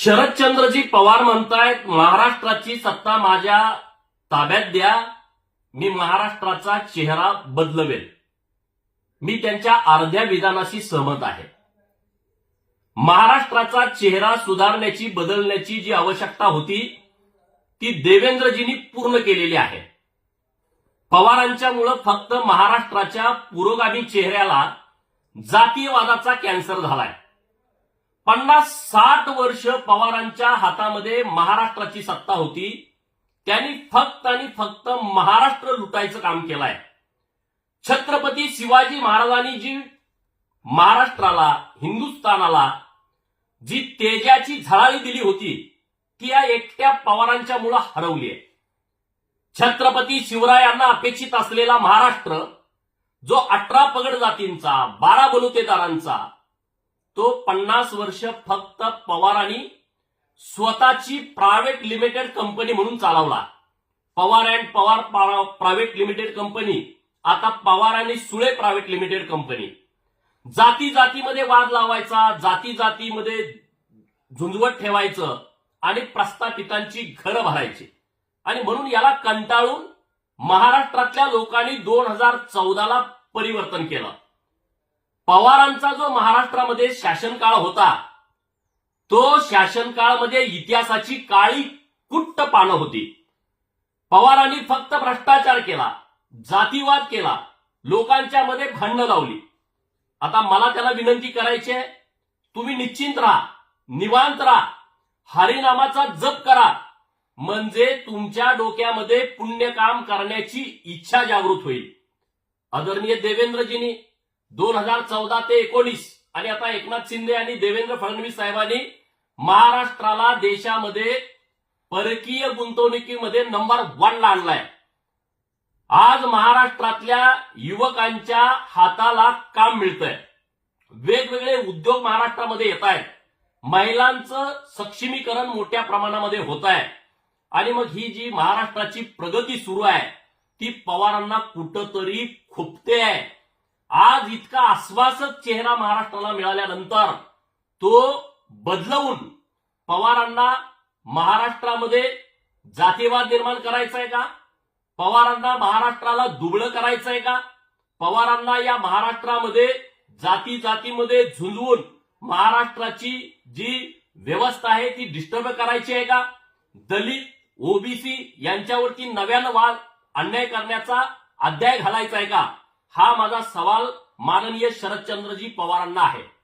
शरदचंद्रजी पवार म्हणतायत महाराष्ट्राची सत्ता माझ्या ताब्यात द्या मी महाराष्ट्राचा चेहरा बदलवेल. मी त्यांच्या अर्ध्या विधानाशी सहमत आहे. महाराष्ट्राचा चेहरा सुधारण्याची बदलण्याची जी आवश्यकता होती ती देवेंद्रजींनी पूर्ण केलेली आहे. पवारांच्यामुळं फक्त महाराष्ट्राच्या पुरोगामी चेहऱ्याला जातीयवादाचा कॅन्सर झालाय. पन्नास साठ वर्ष पवारांच्या हातामध्ये महाराष्ट्राची सत्ता होती. त्यांनी फक्त आणि फक्त महाराष्ट्र लुटायचं काम केलंय. छत्रपती शिवाजी महाराजांनी जी महाराष्ट्राला हिंदुस्थानाला जी तेजाची झळाळी दिली होती ती या एकट्या पवारांच्या मुळे हरवली आहे छत्रपती शिवरायांना अपेक्षित असलेला महाराष्ट्र जो अठरा पगड जातींचा बारा बलुतेदारांचा तो पन्नास वर्ष फक्त पवारांनी स्वतःची प्रायव्हेट लिमिटेड कंपनी म्हणून चालवला. Pawar and Pawar private limited company आता पवार आणि सुळे प्रायव्हेट लिमिटेड कंपनी जाती जातीमध्ये वाद लावायचा जाती जातीमध्ये झुंजवत ठेवायचं आणि प्रस्थापितांची घरं भरायची. आणि म्हणून याला कंटाळून महाराष्ट्रातल्या लोकांनी दोन हजार चौदाला परिवर्तन केलं. पवारांचा जो महाराष्ट्रामध्ये शासनकाळ होता तो शासनकाळमध्ये इतिहासाची काळी कुट्ट पानं होती. पवारांनी फक्त भ्रष्टाचार केला जातीवाद केला लोकांच्या मध्ये भांडणं लावली. आता मला त्याला विनंती करायची आहे तुम्ही निश्चिंत राहा निवांत राहा हरिनामाचा जप करा म्हणजे तुमच्या डोक्यामध्ये पुण्यकाम करण्याची इच्छा जागृत होईल. आदरणीय देवेंद्रजींनी दोन हजार चौदा ते एकोणीस. आणि आता एकनाथ शिंदे आणि देवेंद्र फडणवीस साहेबांनी महाराष्ट्राला देशामध्ये परकीय गुंतवणुकीमध्ये नंबर वनला आणलाय. आज महाराष्ट्रातल्या युवकांच्या हाताला काम मिळतंय. वेगवेगळे उद्योग महाराष्ट्रामध्ये येत आहेत. महिलांचं सक्षमीकरण मोठ्या प्रमाणामध्ये होत आहे. आणि मग ही जी महाराष्ट्राची प्रगती सुरू आहे ती पवारांना कुठंतरी खुपते आहे. आज इतका आश्वासक चेहरा महाराष्ट्राला मिळाल्यानंतर तो बदलवून पवारांना महाराष्ट्रामध्ये जातीवाद निर्माण करायचा आहे का? पवारांना महाराष्ट्राला दुबळं करायचं आहे का? पवारांना या महाराष्ट्रामध्ये जाती जातीमध्ये झुंजवून महाराष्ट्राची जी व्यवस्था आहे ती डिस्टर्ब करायची आहे का? दलित ओबीसी यांच्यावरती नव्यानं वाद अन्याय करण्याचा अध्याय घालायचा आहे का? हा माझा सवाल माननीय शरदचंद्रजी पवारांना आहे.